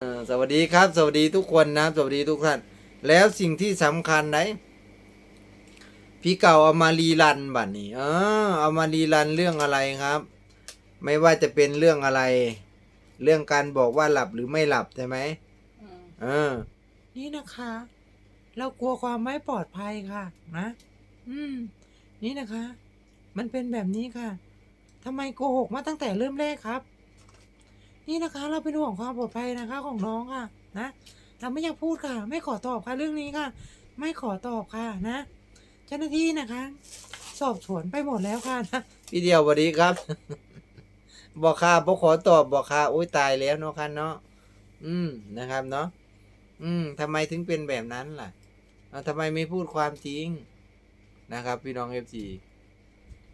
เอ่อสวัสดีครับ สวัสดีทุกคนนะสวัสดีทุกท่าน แล้วสิ่งที่สำคัญไหนพี่เก่าเอามารีรันบัดนี้เออเอามารีรันเรื่องอะไรครับ ไม่ว่าจะเป็นเรื่องอะไร เรื่องการบอกว่าหลับหรือไม่หลับใช่ไหมเออ นี่นะคะ เรากลัวความไม่ปลอดภัยค่ะ นะ อืม นี่นะคะ มันเป็นแบบนี้ค่ะทำไมโกหกมาตั้งแต่เริ่มแรกครับ นี่นะคะ เราเป็นห่วงความปลอดภัยนะคะของน้องค่ะ นะเราไม่อยากพูดค่ะ ไม่ขอตอบค่ะเรื่องนี้ค่ะ ไม่ขอตอบค่ะนะ เจ้าหน้าที่นะคะ สอบสวนไปหมดแล้วค่ะนะพี่เดียวสวัสดีครับ บอกค่าบอกขอตอบบอกค่าโอ้ยตายแล้วเนาะคันเนาะอืมนะครับเนาะอืมทำไมถึงเป็นแบบนั้นล่ะเอาทำไมไม่พูดความจริงนะครับ พี่น้องเอฟซี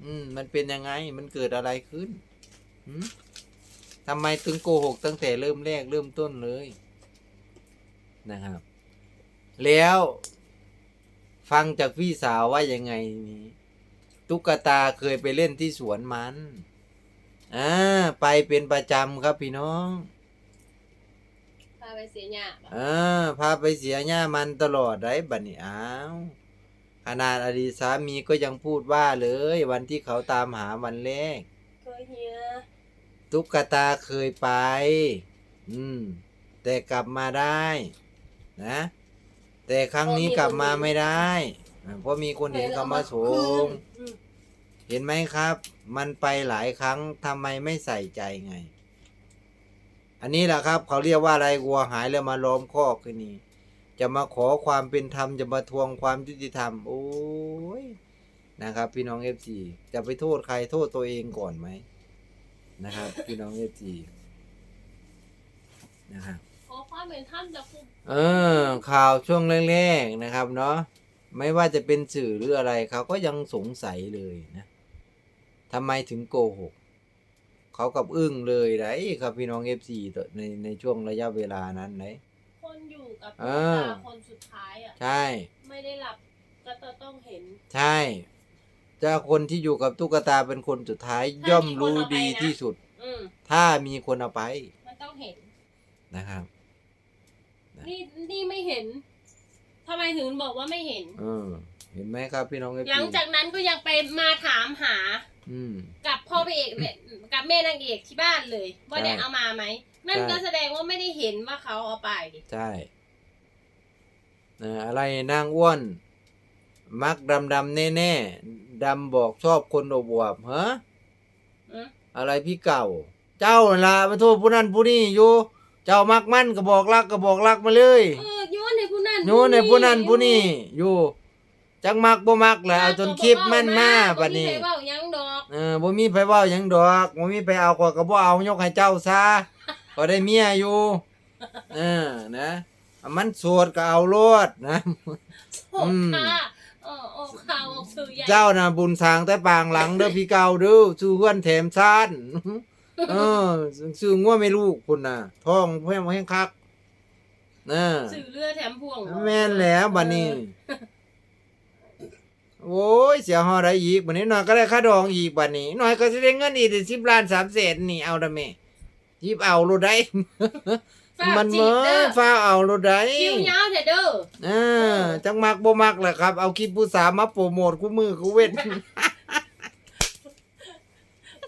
อืม มันเป็นยังไง มันเกิดอะไรขึ้นหืม ทำไมถึงโกหกตั้งแต่เริ่มแรกเริ่มต้นเลยนะครับ แล้ว ฟังจากพี่สาวว่ายังไงนี้ตุ๊กตาเคยไปเล่นที่สวนมันอ่าไปเป็นประจำครับพี่น้อง พาไปเสียหยาบอ่าพาไปเสียหญ้ามันตลอดได้บัดนี้อ้าวขนาดอดีตสามีก็ยังพูดว่าเลย วันที่เขาตามหาวันแรกเคยเฮีย ตุ๊กตาเคยไป อืม แต่กลับมาได้ นะ แต่ครั้งนี้กลับมาไม่ได้อ่าเพราะมีคนเห็นเขามาส่งอืมเห็นไหมครับ มันไปหลายครั้งทำไมไม่ใส่ใจไง อันนี้แหละครับ เขาเรียกว่าอะไรวัวหายแล้วมาล้อมคอกคือนี่จะมาขอความเป็นธรรมจะมาทวงความยุติธรรม โอ้ยนะครับ พี่น้องเอฟซีจะไปโทษใครโทษตัวเองก่อนไหม นะครับ พี่น้องเอฟซีนะครับขอความเป็นธรรมจากคุณเออ ข่าวช่วงแรกๆนะครับ เนาะไม่ว่าจะเป็นสื่อหรืออะไรเขาก็ยังสงสัยเลยนะทำไมถึงโกหกเขากับอึ้งเลยไรครับพี่น้องเอฟซีในในช่วงระยะเวลานั้นไหน คนอยู่กับเอตุ๊กอตาคนสุดท้ายอะ ใช่ ไม่ได้หลับก็จะต้องเห็น ใช่เจ้าคนที่อยู่กับตุ๊กตาเป็นคนสุดท้ายถ้าย่อมมีคนรู้เอาไปดีนะที่สุด อืมถ้ามีคนเอาไปมันต้องเห็น นะครับ นี่นี่ไม่เห็นทำไมถึงบอกว่าไม่เห็น เออ เห็นไหมครับพี่น้องเอฟหลัซีงจากนั้นก็ยังไปมาถามหา อืม กับพ่อพระเอกเนี่ยกับแม่นางเอกที่บ้านเลย ว่าได้ใช่เอามาไหมนั่นใช่ ก็แสดงว่าไม่ได้เห็นว่าเขาเอาไป ใช่นะอะไรนางอ้วน มักดำดำแน่แน่ๆดำบอกชอบคนอบวบฮะอืมอะไรพี่เก่า เจ้าน่ะละมาโทษผู้นั้นผู้นี้อยู่ เจ้ามักมั่นก็บอกรักก็บอกรักมาเลยเออโยนให้ผู้นั้นโน้นในผู้นั้นผู้นี้อยู่จักมักบ่มักแหละเอาจนคลิปมันมาบัดนี้บ่มีใครเว้าหยังดอกเออบ่มีไผเว้าหยังดอกบ่มีไผเอาก็ก็บ่เอายกให้เจ้าซะก็ได้เมียอยู่เออนะมันโสดก็เอาโลดนะโอ้อืมค่ะ เออโอ้ข่าวออกสื่อใหญ่เจ้าน่ะบุญสร้างแต่ปางหลังเด้อพี่เก่าเด้อชื่อเฮือนแถมซ่านเออชื่องัวไม่ลูกพุ่นน่ะท้องแพงแห้งคักนะสื่อเรือแถมพ่วงแม่นแล้วบัดนี้ โอ้ยเสียหอได้อีกบัดนี้หน่อยก็ได้ค่าดองอีกบัดนี้ หน่อยก็สิได้เงินอีก10ล้าน3แสนนี่เอาดะแม่หยิบเอาโลดได้ฝาก มันจีเมื่บเด้ออฟ้าเอาโลดได้คิวยาวเถอะเด้อเออจังมักบ่มักแหละครับ เอาคลิปผู้สาวมาโปรโมทคู่มือคู่เว้น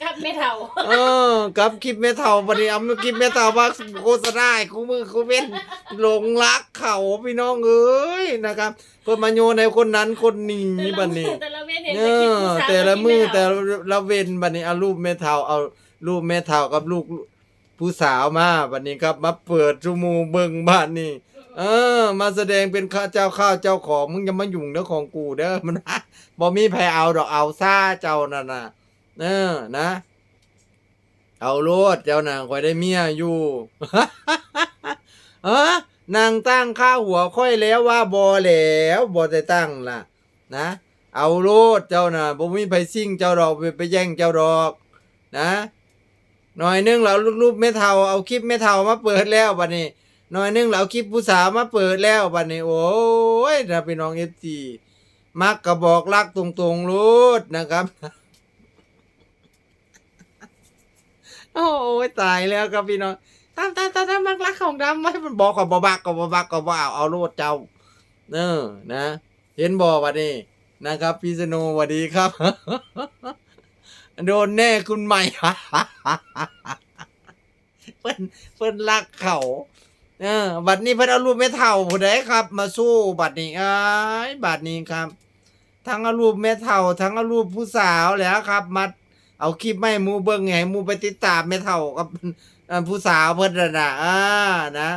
กับไม่เท่าเออกับคลิปแม่เฒ่าบัดนี้เอาคลิปแม่เฒ่ามาโฆษณาให้คู่มือคู่เว้นหลงรักเขาพี่น้องเอ้ยนะครับเพิ่นมาโยนในคนนั้นคนนี้บัดนี้แต่ละเว้นเห็นเอแต่คลิปอผู้สาวแต่ละมือแต่กับคลิปละเว้นบัดนี้เอารูปแม่เฒ่าเอารูปแม่เฒ่ากับลูก ผู้สาวมาบัดนี้ครับมาเปิดจมูเบิ่งบ้านนี่ เออ มาแสดงเป็นข้าเจ้าข้าวเจ้าของมึงอย่ามายุ่งเด้อของกูเด้อมันบ่มีไผเอาดอกเอาซ่าเจ้านั่นน่ะเออนะ เอาโลดเจ้าน่ะคอยได้เมียอยู่เออนางตั้งค่าหัวค่อยแล้วว่าบ่แล้วบ่ได้ตั้งล่ะ นะ เอาโลดเจ้าน่ะบ่มีไผซิ่งเจ้าดอกไปไปแย่งเจ้าดอก นะ หน่อยนึงแล้วรูปๆแม่เฒ่าเอาคลิปแม่เฒ่ามาเปิดแล้วบัดนี้หน่อยนึงเราคลิปผู้สาวมาเปิดแล้วบัดนี้โอ้ยนะพี่น้องเอฟซีมักกระบอกรักตรงๆรูดนะครับโอ้ยตายแล้วครับพี่น้องตามตามตามตามมักรักเขาดำไหมมันบอกกับบบักกับบบักกับบ่เอาเอาโลดเจ้าเออนะ เห็นบ่วันนี้นะครับ พี่สโนสวัสดีครับ โดนแน่คุณใหม่ เพิ่นเพิ่นรักเขาเออบัดนี้เพิ่นเอารูปแม่เฒ่าผู้ใดครับ มาสู้บัดนี้อ้ายบัดนี้ครับ ทั้งเอารูปแม่เฒ่า ทั้งเอารูปผู้สาวแล้วครับมาเอาคลิปไม่มูเบิ่งไงมูไปติดตามแม่เฒ่ากับผู้สาวเพิ่นน่ะนะอ่านะ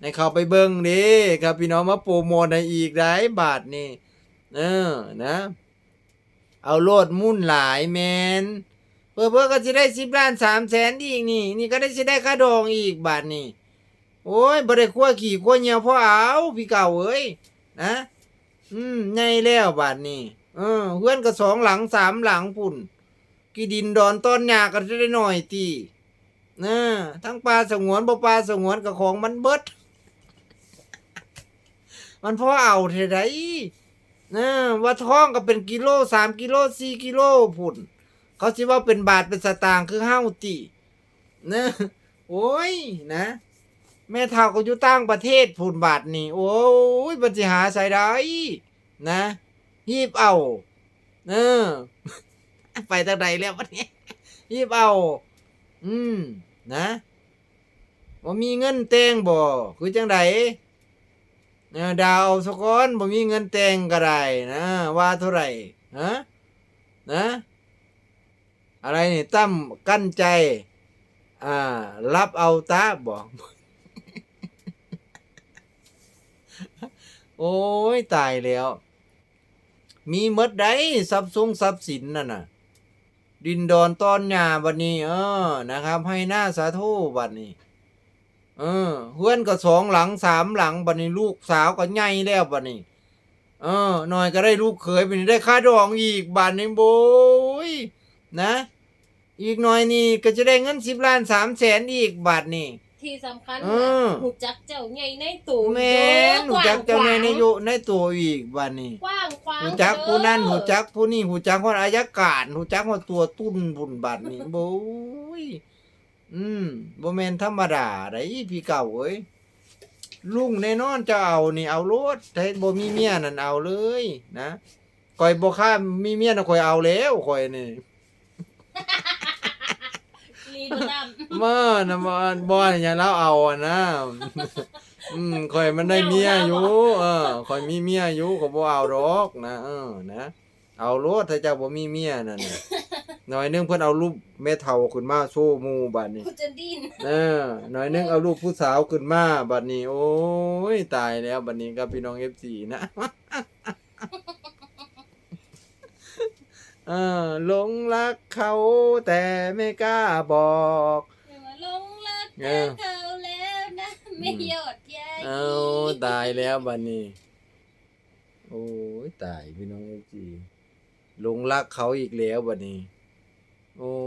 ให้เขาไปเบิ่งดิครับพี่น้องมาโปรโมทให้อีกได้บาทนี่เออนะ เอาโลดมุ่นหลายแมนเพื่อเพื่อก็จะได้สิบล้านสามแสนอีกนี่ นี่ก็ได้สิได้ค่าดองอีกบาทนี่โอ้ยบ่ได้ขั้วขี่ขั้วเหนียวพ่อเอาพี่เก่าเอ้ยนะอืมใหญ่แล้วบาทนี่เออเพื่อนก็สองหลังสามหลังพุ่นกี่ดินดอนต้นหญ้าก็จะได้หน่อยตีนะทั้งปลาสงวนบ่ปลาสงวนกับของมันเบิด มันพอเอาเท่าได นะว่าท้องก็เป็นกิโลสามกิโลสี่กิโลพุ่น เขาสิว่าเป็นบาทเป็นสตางค์คือห้าตินะโอ้ยนะ แม่เท่าก็อยู่ต่างประเทศพุ่นบาทนี่ โอ้ยบัญชีหาใส่ได้นะฮีบเอาเออไปทางใดแล้ววันนี้ฮีบเอาอืมนะบ่ามีเงินแต่งบ่คือจังได ดาวเอาสกอนบ่มีเงินแต่งก็ได้นะว่าเท่าไหร่ฮะนะอะไรนี่ตั้มกั้นใจ อ่า รับเอาตาบอก โอ้ย ตายแล้ว มีหมดได้ทรัพย์สงทรัพย์สินนั่นน่ะ ดินดอนตอนหญ้าบัดนี้ เออนะครับ ให้หน้าสาธุบัดนี้ เออเพื่อนก็สองหลังสามหลังบัดนี้ลูกสาวก็ใหญ่แล้วบัดนี้ เออหน่อยก็ได้ลูกเขยบัดนี้ได้ค่าดองอีกบัดนี้โบยนะ อีกหน่อยนี่ก็จะได้เงินสิบล้านสามแสนอีกบาทนี่ ที่สำคัญเอนะอ หูจักเจ้าใหญ่ในตู่แม่นหูจักเจ้าในนโยในตัวอีกบาทนี่กว้างขวางหูจักผู้นั่นเด้อหูจักผู้นี่หูจักคนอายการหูจักคนตัวตุ้นบุญบาทนี่โบย อืมบ่แม่นธรรมดาได้พี่เก่าเอ้ยลุงแน่นอนจะเอานี่เอาโลดแต่บ่มีเมียนั่นเอาเลยนะข่อยบ่ค่ามีเมียน่ะข่อยเอาแล้วข่อยนี่ลีบดำมานะมาบ่อนอย่าเล่าเอาอะนะอืมข่อยมันได้เมียอยู่เออข่อยมีเมียอยู่ก็บ่เอาดอกนะเออนะเอาโลดถ้าเจ้าบ่มีเมียนั่นน่ะห น่อยหนึงเพิ่นเอารูปแม่เฒ่าขึ้นมาโชว์หมู่บัดนี้ กูจะดิ้นเออหน่อยหนึงเอารูปผู้สาวขึ้นมาบัดนี้ โอ้ยตายแล้วบัดนี้ครับพี่น้อง FC นะเออหลงรักเขาแต่ไม่กล้าบอก อย่ามาหลงรักเออ เขาแล้วนะ ไม่หยอดใยเอาตายแล้วบัดนี้ โอ้ยตายพี่น้องเอฟซีหลงรักเขาอีกแล้วบัดนี้ โอ้